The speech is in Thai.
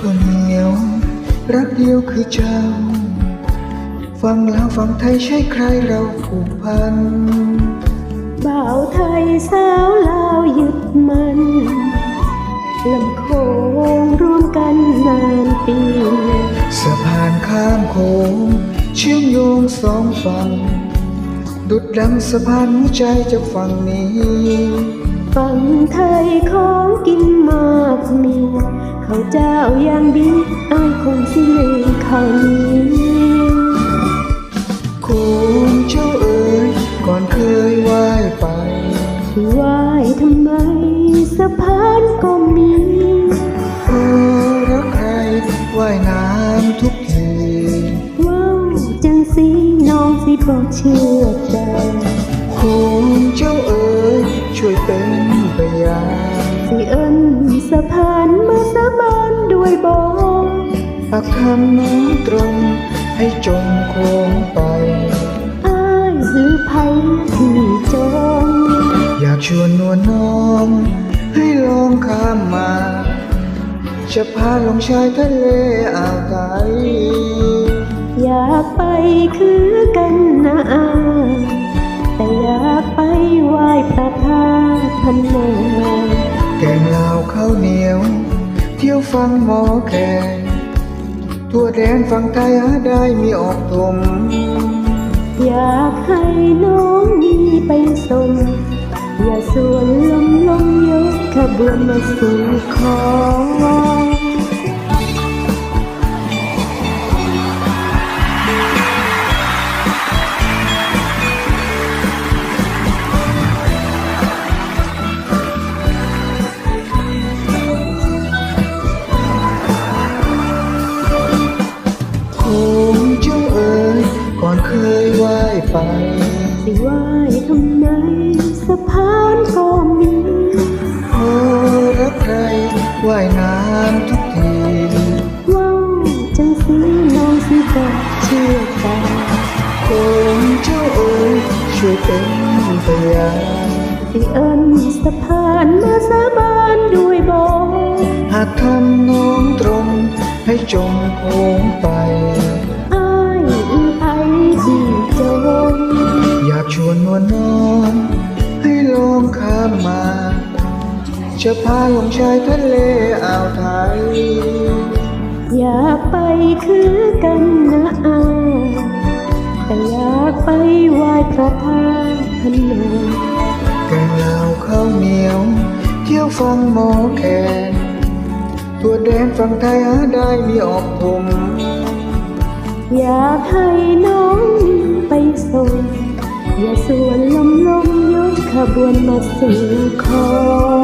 คนเหนียวรักเดียวคือเจ้า ฟังแล้วฟังไทยใช่ใครเราผูกพันบ่าวไทยสาวลาวยึดมันลำโคงร่วมกันนานปีสะพานข้ามโขงเชื่อมโยงสองฝั่งดุดดังสะพานหัวใจจะฝั่งนี้ ฝั่งไทยของกินมากมี เจ้าอย่างดีอายคงสิลืมเขานี้โคงเจ้าเอ๋ยก่อนเคยว่ายไปที่ว่ายทำไมสะพานก็มีเพราะรักใครว่ายน้ำทุกทีว้าวจังสีน้องสิบอกเชื่อใจโคงเจ้าเอ๋ยช่วยเป็นพยานสิเอิ้นสะพานมาสบาย ปักคำน้องตรง ให้จมโคงไปอ้ายหรือไผที่จองอยากชวนนวลน้อง ให้ลองข้ามมา จะพาลงชายทะเลอ่าวไทยอยากไปคือกันนะอาแต่อยากไปไหว้พระธาตุพนมแกงลาวข้าวเหนียว เที่ยวฟังหมอแขก ทั่วแดนฝั่งไทยหาได้มีออกทมอยากให้น้องมีไปส่งอย่าส่วนลมลมยกขบวนมาสู่ขอ ยว่ายไปสิไหว้ทำไมสะพานก็มีพอรักใครว่ายน้ำทุกทีว้าวจังสีน้องสิบอกเชื่อใจคงเจ้าเอ๋ยช่วยเป็นพยานสิเอิ้นสะพานมาสาบานด้วยบอกหากทำน้องตรงให้จมโคงไป จะพาลงชายทะเลอ่าวไทย อยากไปคือกันนะอาแต่อยากไปไหว้พระธาตุพนมแกงลาวข้าวเหนียว เที่ยวฟังหมอแคนตัวแดนฝั่งไทยหาได้มีออกถมอยากให้น้องมีไปส่งอย่าส่วนลมลมยกขบวนมาสู่ขอ